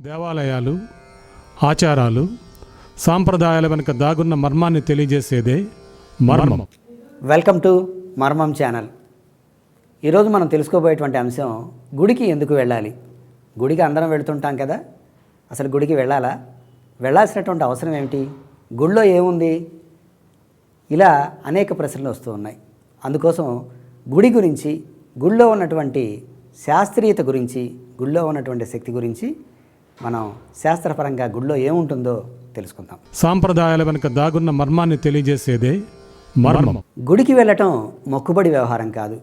దేవాలయాలు ఆచారాలు సాంప్రదాయాల వెనుక దాగున్న మర్మాన్ని తెలియజేసేదే మర్మం. వెల్కమ్ టు మర్మం ఛానల్ ఈరోజు మనం తెలుసుకోబోయేటువంటి అంశం గుడికి ఎందుకు వెళ్ళాలి? గుడికి అందరం వెళ్తుంటాం కదా? అసలు గుడికి వెళ్ళాలా? వెళ్ళాల్సినటువంటి అవసరం ఏమిటి? గుడిలో ఏముంది? ఇలా అనేక ప్రశ్నలు వస్తూ ఉన్నాయి. అందుకోసం గుడి గురించి గుడిలో ఉన్నటువంటి శాస్త్రీయత గురించి గుడిలో ఉన్నటువంటి శక్తి గురించి మనం శాస్త్రపరంగా గుడిలో ఏముంటుందో తెలుసుకుందాం. సాంప్రదాయాల వెనుక దాగున్న మర్మాన్ని తెలియజేసేదే మర్మం. గుడికి వెళ్ళటం మొక్కుబడి వ్యవహారం కాదు.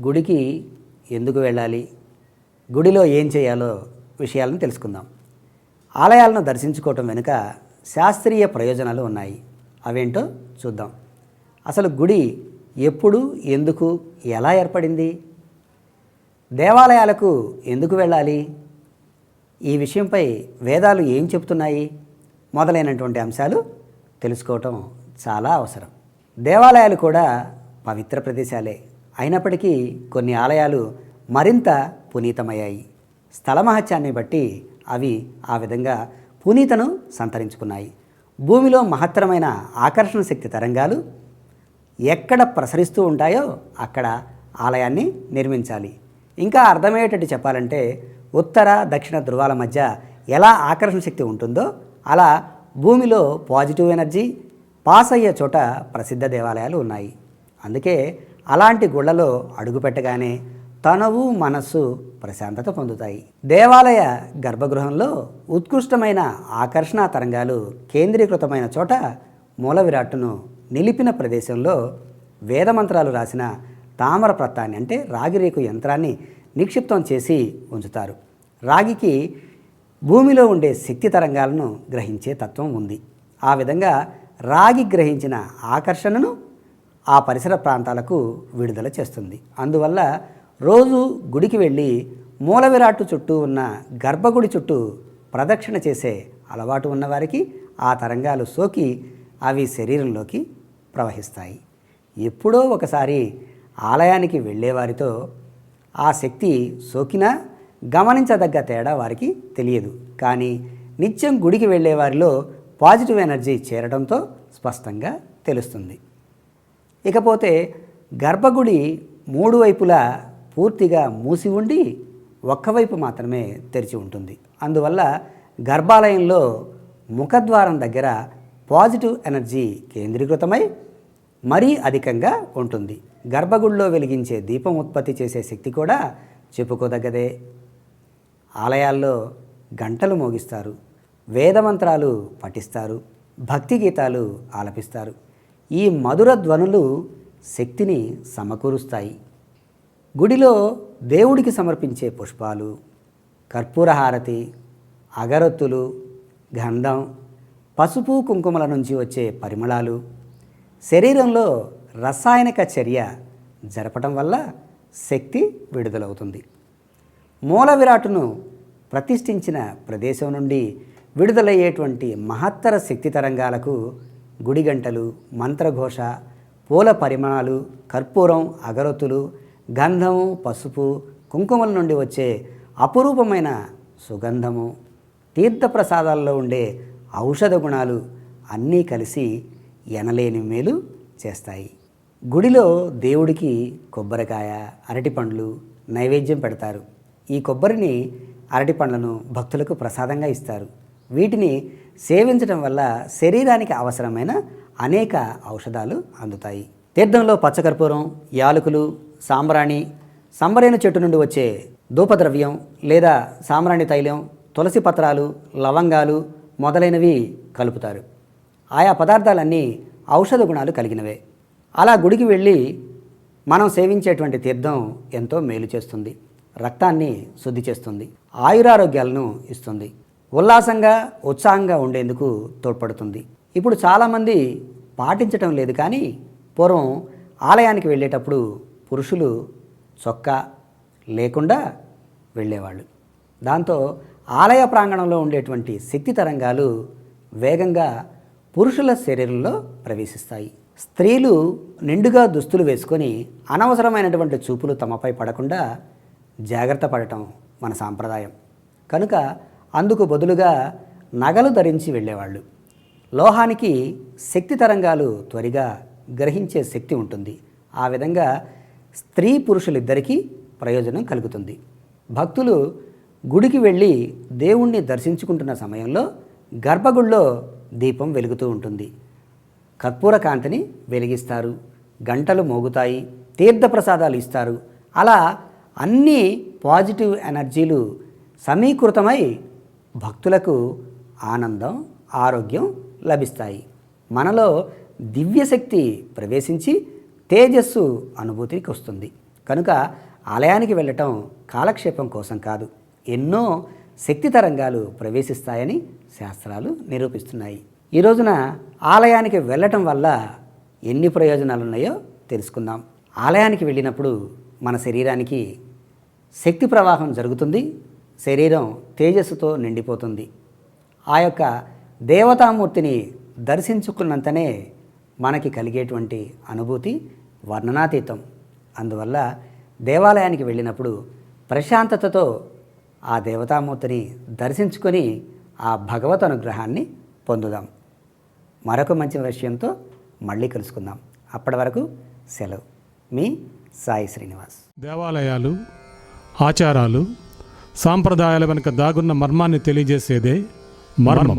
గుడికి ఎందుకు వెళ్ళాలి? గుడిలో ఏం చేయాలో విషయాలను తెలుసుకుందాం. ఆలయాలను దర్శించుకోవటం వెనుక శాస్త్రీయ ప్రయోజనాలు ఉన్నాయి. అవేంటో చూద్దాం. అసలు గుడి ఎప్పుడు ఎందుకు ఎలా ఏర్పడింది? దేవాలయాలకు ఎందుకు వెళ్ళాలి? ఈ విషయంపై వేదాలు ఏం చెబుతున్నాయి? మొదలైనటువంటి అంశాలు తెలుసుకోవటం చాలా అవసరం. దేవాలయాలు కూడా పవిత్ర ప్రదేశాలే. అయినప్పటికీ కొన్ని ఆలయాలు మరింత పునీతమయ్యాయి. స్థల మహత్యాన్ని బట్టి అవి ఆ విధంగా పునీతను సంతరించుకున్నాయి. భూమిలో మహత్తరమైన ఆకర్షణ శక్తి తరంగాలు ఎక్కడ ప్రసరిస్తూ ఉంటాయో అక్కడ ఆలయాన్ని నిర్మించాలి. ఇంకా అర్థమయ్యేటట్టు చెప్పాలంటే ఉత్తర దక్షిణ ధృవాల మధ్య ఎలా ఆకర్షణ శక్తి ఉంటుందో అలా భూమిలో పాజిటివ్ ఎనర్జీ పాస్ అయ్యే చోట ప్రసిద్ధ దేవాలయాలు ఉన్నాయి. అందుకే అలాంటి గుళ్ళలో అడుగుపెట్టగానే తనవు మనస్సు ప్రశాంతత పొందుతాయి. దేవాలయ గర్భగృహంలో ఉత్కృష్టమైన ఆకర్షణ తరంగాలు కేంద్రీకృతమైన చోట మూల విరాట్టును నిలిపిన ప్రదేశంలో వేదమంత్రాలు రాసిన తామర ప్రత్తాన్ని అంటే రాగిరేకు యంత్రాన్ని నిక్షిప్తం చేసి ఉంచుతారు. రాగికి భూమిలో ఉండే శక్తి తరంగాలను గ్రహించే తత్వం ఉంది. ఆ విధంగా రాగి గ్రహించిన ఆకర్షణను ఆ పరిసర ప్రాంతాలకు విడుదల చేస్తుంది. అందువల్ల రోజు గుడికి వెళ్ళి మూల విరాట్టు చుట్టూ ఉన్న గర్భగుడి చుట్టూ ప్రదక్షిణ చేసే అలవాటు ఉన్నవారికి ఆ తరంగాలు సోకి అవి శరీరంలోకి ప్రవహిస్తాయి. ఎప్పుడో ఒకసారి ఆలయానికి వెళ్ళేవారితో ఆ శక్తి సోకినా గమనించదగ్గ తేడా వారికి తెలియదు. కానీ నిత్యం గుడికి వెళ్ళేవారిలో పాజిటివ్ ఎనర్జీ చేరడంతో స్పష్టంగా తెలుస్తుంది. ఇకపోతే గర్భగుడి మూడు వైపులా పూర్తిగా మూసి ఉండి ఒక్కవైపు మాత్రమే తెరిచి ఉంటుంది. అందువల్ల గర్భాలయంలో ముఖద్వారం దగ్గర పాజిటివ్ ఎనర్జీ కేంద్రీకృతమై మరీ అధికంగా ఉంటుంది. గర్భగుడిలో వెలిగించే దీపం ఉత్పత్తి చేసే శక్తి కూడా చెప్పుకోదగ్గదే. ఆలయాల్లో గంటలు మోగిస్తారు వేదమంత్రాలు పఠిస్తారు భక్తి గీతాలు ఆలపిస్తారు. ఈ మధుర ధ్వనులు శక్తిని సమకూరుస్తాయి. గుడిలో దేవుడికి సమర్పించే పుష్పాలు కర్పూరహారతి అగరొత్తులు గంధం పసుపు కుంకుమల నుంచి వచ్చే పరిమళాలు శరీరంలో రసాయనిక చర్య జరపటం వల్ల శక్తి విడుదలవుతుంది. మూల విరాటును ప్రతిష్ఠించిన ప్రదేశం నుండి విడుదలయ్యేటువంటి మహత్తర శక్తి తరంగాలకు గుడి గంటలు మంత్రఘోష పూల పరిమాణాలు కర్పూరం అగరొత్తులు గంధము పసుపు కుంకుమల నుండి వచ్చే అపురూపమైన సుగంధము తీర్థప్రసాదాల్లో ఉండే ఔషధ గుణాలు అన్నీ కలిసి ఎనలేని మేలు చేస్తాయి. గుడిలో దేవుడికి కొబ్బరికాయ అరటిపండ్లు నైవేద్యం పెడతారు. ఈ కొబ్బరిని అరటిపండ్లను భక్తులకు ప్రసాదంగా ఇస్తారు. వీటిని సేవించడం వల్ల శరీరానికి అవసరమైన అనేక ఔషధాలు అందుతాయి. తీర్థంలో పచ్చకర్పూరం యాలకులు సాంబ్రాణి సంబరేణు చెట్టు నుండి వచ్చే ధూపద్రవ్యం లేదా సాంబ్రాణి తైలం తులసి పత్రాలు లవంగాలు మొదలైనవి కలుపుతారు. ఆయా పదార్థాలన్నీ ఔషధ గుణాలు కలిగినవే. అలా గుడికి వెళ్ళి మనం సేవించేటువంటి తీర్థం ఎంతో మేలు చేస్తుంది. రక్తాన్ని శుద్ధి చేస్తుంది. ఆయురారోగ్యాలను ఇస్తుంది. ఉల్లాసంగా ఉత్సాహంగా ఉండేందుకు తోడ్పడుతుంది. ఇప్పుడు చాలామంది పాటించటం లేదు కానీ పూర్వం ఆలయానికి వెళ్ళేటప్పుడు పురుషులు చొక్కా లేకుండా వెళ్ళేవాళ్ళు. దాంతో ఆలయ ప్రాంగణంలో ఉండేటువంటి శక్తి తరంగాలు వేగంగా పురుషుల శరీరంలో ప్రవేశిస్తాయి. స్త్రీలు నిండుగా దుస్తులు వేసుకొని అనవసరమైనటువంటి చూపులు తమపై పడకుండా జాగ్రత్త పడటం మన సాంప్రదాయం. కనుక అందుకు బదులుగా నగలు ధరించి వెళ్ళేవాళ్ళు. లోహానికి శక్తి తరంగాలు త్వరగా గ్రహించే శక్తి ఉంటుంది. ఆ విధంగా స్త్రీ పురుషులిద్దరికీ ప్రయోజనం కలుగుతుంది. భక్తులు గుడికి వెళ్ళి దేవుణ్ణి దర్శించుకుంటున్న సమయంలో గర్భగుడిలో దీపం వెలుగుతూ ఉంటుంది. కర్పూర కాంతిని వెలిగిస్తారు. గంటలు మోగుతాయి. తీర్థప్రసాదాలు ఇస్తారు. అలా అన్నీ పాజిటివ్ ఎనర్జీలు సమీకృతమై భక్తులకు ఆనందం ఆరోగ్యం లభిస్తాయి. మనలో దివ్యశక్తి ప్రవేశించి తేజస్సు అనుభూతికి వస్తుంది. కనుక ఆలయానికి వెళ్ళటం కాలక్షేపం కోసం కాదు ఎన్నో శక్తి తరంగాలు ప్రవేశిస్తాయని శాస్త్రాలు నిరూపిస్తున్నాయి. ఈ రోజున ఆలయానికి వెళ్ళటం వల్ల ఎన్ని ప్రయోజనాలు ఉన్నాయో తెలుసుకుందాం. ఆలయానికి వెళ్ళినప్పుడు మన శరీరానికి శక్తి ప్రవాహం జరుగుతుంది శరీరం తేజస్సుతో నిండిపోతుంది. ఆ యొక్క దేవతామూర్తిని దర్శించుకున్నంతనే మనకి కలిగేటువంటి అనుభూతి వర్ణనాతీతం. అందువల్ల దేవాలయానికి వెళ్ళినప్పుడు ప్రశాంతతతో ఆ దేవతామూర్తిని దర్శించుకొని ఆ భగవత్ అనుగ్రహాన్ని పొందుదాం. మరొక మంచి విషయంతో మళ్ళీ కలుసుకుందాం. అప్పటి వరకు సెలవు. మీ సాయి శ్రీనివాస్. దేవాలయాలు ఆచారాలు సాంప్రదాయాల వెనుక దాగున్న మర్మాన్ని తెలియజేసేదే మర్మం.